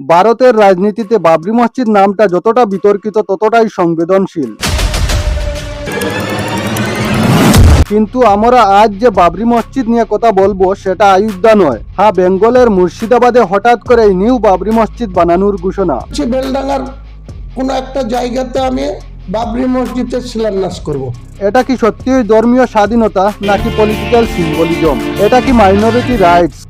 ভারতের রাজনীতিতে বাবরি মসজিদ নামটা যতটা বিতর্কিত ততটাই সংবেদনশীল। কিন্তু আমরা আজ যে বাবরি মসজিদ নিয়ে কথা বলব সেটা আয়োধ্যা নয়। হ্যাঁ বেঙ্গলের মুর্শিদাবাদে হঠাৎ করে এই নিউ বাবরি মসজিদ বানানোর ঘোষণা। বেলডাঙ্গার কোনো একটা জায়গাতে আমি বাবরি মসজিদের শিলান্যাস করব। এটা কি সত্যিই ধর্মীয় স্বাধীনতা নাকি পলিটিক্যাল সিম্বলিজম এটা কি মাইনরিটি রাইটস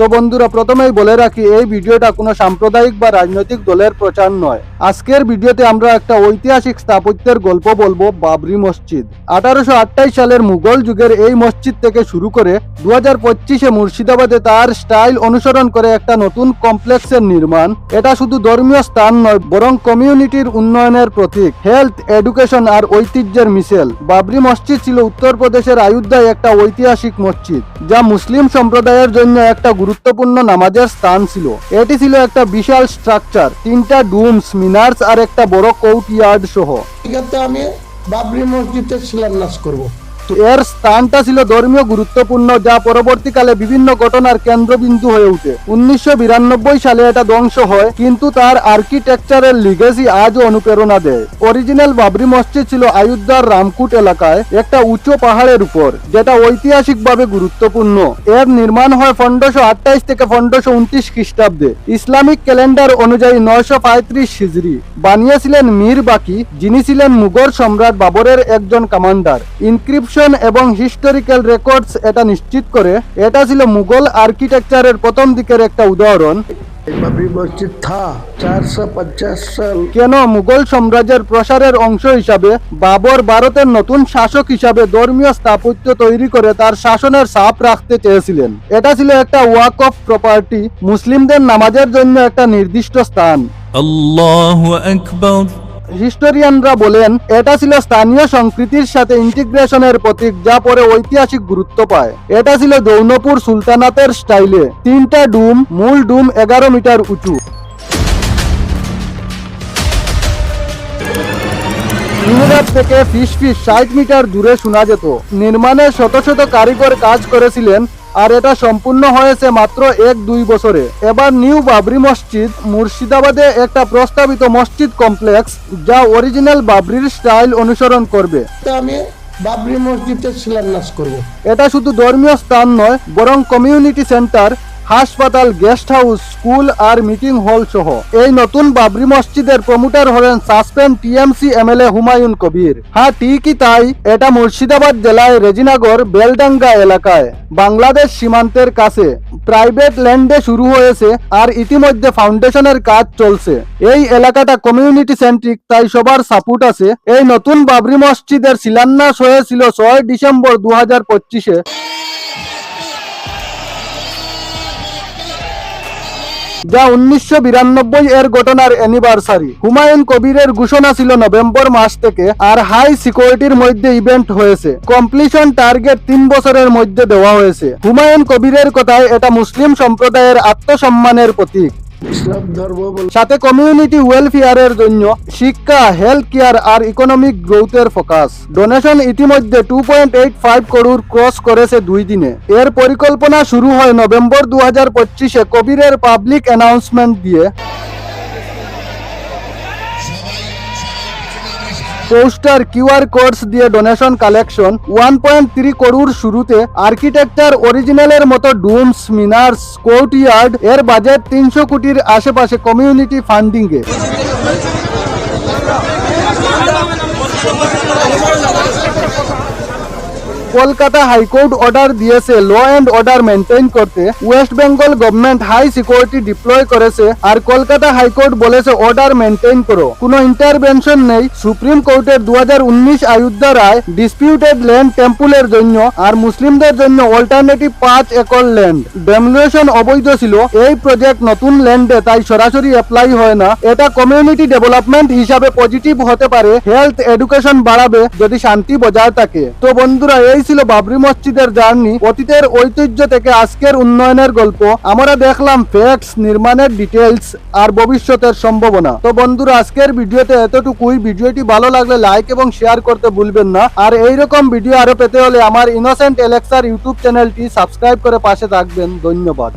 তো বন্ধুরা, প্রথমেই বলে রাখি, এই ভিডিওটা কোনো সাম্প্রদায়িক বা রাজনৈতিক দলের প্রচার নয়। আজকের ভিডিওতে আমরা একটা ঐতিহাসিক স্থাপত্যের গল্প বলব, বাবরি মসজিদ। আঠারোশো সালের মুঘল যুগের এই মসজিদ থেকে শুরু করে দু হাজার পঁচিশে মুর্শিদাবাদে তার স্টাইল অনুসরণ করে একটা নতুন কমপ্লেক্সের নির্মাণ। এটা শুধু ধর্মীয় স্থান নয়, বরং কমিউনিটির উন্নয়নের প্রতীক। হেলথ, এডুকেশন আর ঐতিহ্যের মিশেল। বাবরি মসজিদ ছিল উত্তরপ্রদেশের আয়োধ্যায় একটা ঐতিহাসিক মসজিদ, যা মুসলিম সম্প্রদায়ের জন্য একটা গুরুত্বপূর্ণ নামাজের স্থান ছিল এটি ছিল একটা বিশাল স্ট্রাকচার তিনটা ডুমস মিনার্স আর একটা বড় কোর্ট ইয়ার্ড সহ আমি বাবরি মসজিদে শিলান্যাস করব। এর স্থানটা ছিল ধর্মীয় গুরুত্বপূর্ণ, যা পরবর্তীকালে বিভিন্ন ঘটনার কেন্দ্রবিন্দু হয়ে ওঠে। উনিশশো সালে এটা ধ্বংস হয়, কিন্তু তার আর্কিটেকচারের লিগেসি আজও অনুপ্রেরণা দেয়। অরিজিনাল বাবরি মসজিদ ছিল আয়োধ্যার রামকুট এলাকায়, একটা উঁচু পাহাড়ের উপর, যেটা ঐতিহাসিকভাবে গুরুত্বপূর্ণ। এর নির্মাণ হয় পনেরোশো আঠাইশ থেকে পনেরোশো উনত্রিশ খ্রিস্টাব্দে। ইসলামিক ক্যালেন্ডার অনুযায়ী নয়শো পঁয়ত্রিশ হিজড়ি বানিয়েছিলেন মীর বাকি, যিনি ছিলেন মুঘল সম্রাট বাবরের একজন কমান্ডার। ইনক্রিপশন কনস্ট্রাকশন এবং হিস্টোরিক্যাল রেকর্ডস এটা নিশ্চিত করে এটা ছিল মুঘল আর্কিটেকচারের প্রথম দিকের একটা উদাহরণ। কেন মুঘল সাম্রাজ্যের প্রসারের অংশ হিসাবে বাবর ভারতের নতুন শাসক হিসাবে ধর্মীয় স্থাপত্য তৈরি করে তার শাসনের ছাপ রাখতে চেয়েছিলেন? এটা ছিল একটা ওয়াক অফ প্রপার্টি মুসলিমদের নামাজের জন্য একটা নির্দিষ্ট স্থান। আল্লাহু হিস্টোরিয়ানরা বলেন, এটা ছিল স্থানীয় সংস্কৃতির সাথে ইন্টিগ্রেশনের প্রতীক যা পরে ঐতিহাসিক গুরুত্ব পায়। এটা ছিল দৌনপুর সুলতানাতের স্টাইলে। তিনটা ডুম, মূল ডুম এগারো মিটার উঁচু। মিহরাব থেকে ফিস ফিস ষাট মিটার দূরে শোনা যেত। নির্মাণে শত শত কারিগর কাজ করেছিলেন। আর এটা সম্পূর্ণ হয়েছে মাত্র এক দুই বছরে এবার নিউ বাবরি মসজিদ মুর্শিদাবাদে একটা প্রস্তাবিত মসজিদ কমপ্লেক্স যা অরিজিনাল বাবরির স্টাইল অনুসরণ করবে আমি বাবরি মসজিদের শিলান্যাস করব। এটা শুধু ধর্মীয় স্থান নয় বরং কমিউনিটি সেন্টার হাসপাতাল, গেস্ট হাউস, স্কুল আর মিটিং হল সহ। এই নতুন বাবরি মসজিদের প্রমোটার হলেন suspend TMC MLA Humayun Kabir. হ্যাঁ ঠিকই তাই। এটা মুর্শিদাবাদ জেলায় রেজিনাগর, বেলডাঙ্গা এলাকায়। বাংলাদেশ সীমান্তের কাছে। প্রাইভেট ল্যান্ডে শুরু হয়েছে আর ইতিমধ্যে ফাউন্ডেশনের কাজ চলছে। এই এলাকাটা কমিউনিটি সেন্ট্রিক, তাই সবার সাপোর্ট আছে। এই নতুন বাবরি মসজিদের শিলান্যাস হয়েছিল ছয় ডিসেম্বর দু হাজার পঁচিশে। যা উনিশশো বিরানব্বই এর ঘটনার অ্যানিভার্সারি হুমায়ুন কবিরের ঘোষণা ছিল নভেম্বর মাস থেকে, আর হাই সিকিউরিটির মধ্যে ইভেন্ট হয়েছে। কমপ্লিশন টার্গেট তিন বছরের মধ্যে দেওয়া হয়েছে। হুমায়ুন কবিরের কথায় এটা মুসলিম সম্প্রদায়ের আত্মসম্মানের প্রতীক। সাথে কমিউনিটি ওয়েলফেয়ারের জন্য শিক্ষা হেলথ কেয়ার আর ইকোনমিক গ্রোথের ফোকাস ডোনেশন ইতিমধ্যে two point eight five crore cross করেছে দুই দিনে। এর পরিকল্পনা শুরু হয় নভেম্বর দু হাজার পঁচিশে কবিরের পাবলিক অ্যানাউন্সমেন্ট দিয়ে। পোস্টার কিউআর কোডস দিয়ে donation collection one point three করুর শুরুতে আর্কিটেকচার অরিজিনালের মতো ডুমস, মিনার্স কোর্ট ইয়ার্ড এর বাজেট তিনশো কোটির আশেপাশে community funding Kolkata high court order দিয়েছে। ল অ্যান্ড অর্ডার মেনটেন করতে West Bengal government high security deploy করেছে আর কলকাতা হাইকোর্ট বলেছে অর্ডার মেনটেন করো। কোনো ইন্টারভেনশন নেই। সুপ্রিম কোর্টের দু হাজার উনিশ আয়োধ্যা রায় ডিসপিউটেড ল্যান্ড টেম্পুলের জন্য আর মুসলিমদের জন্য অল্টারনেটিভ পাঁচ একর ল্যান্ড ডেমুলেশন অবৈধ ছিল। এই প্রজেক্ট নতুন ল্যান্ডে তাই সরাসরি অ্যাপ্লাই হয় না। এটা কমিউনিটি ডেভেলপমেন্ট হিসাবে পজিটিভ হতে পারে। হেলথ এডুকেশন বাড়াবে যদি শান্তি বজায় থাকে। তো বন্ধুরা, এই ছিল বাবরি মসজিদের জার্নি, অতীতের ঐতিহ্য থেকে আজকের উন্নয়নের গল্প। আমরা দেখলাম ফ্যাক্টস নির্মাণের ডিটেলস আর ভবিষ্যতের সম্ভাবনা। তো বন্ধুরা, আজকের ভিডিওতে এতটুকুই। ভিডিওটি ভালো লাগলে লাইক এবং শেয়ার করতে ভুলবেন না। আর এইরকম ভিডিও আরও পেতে হলে আমার ইনোসেন্ট এলেক্সার ইউটিউব চ্যানেলটি সাবস্ক্রাইব করে পাশে থাকবেন। ধন্যবাদ।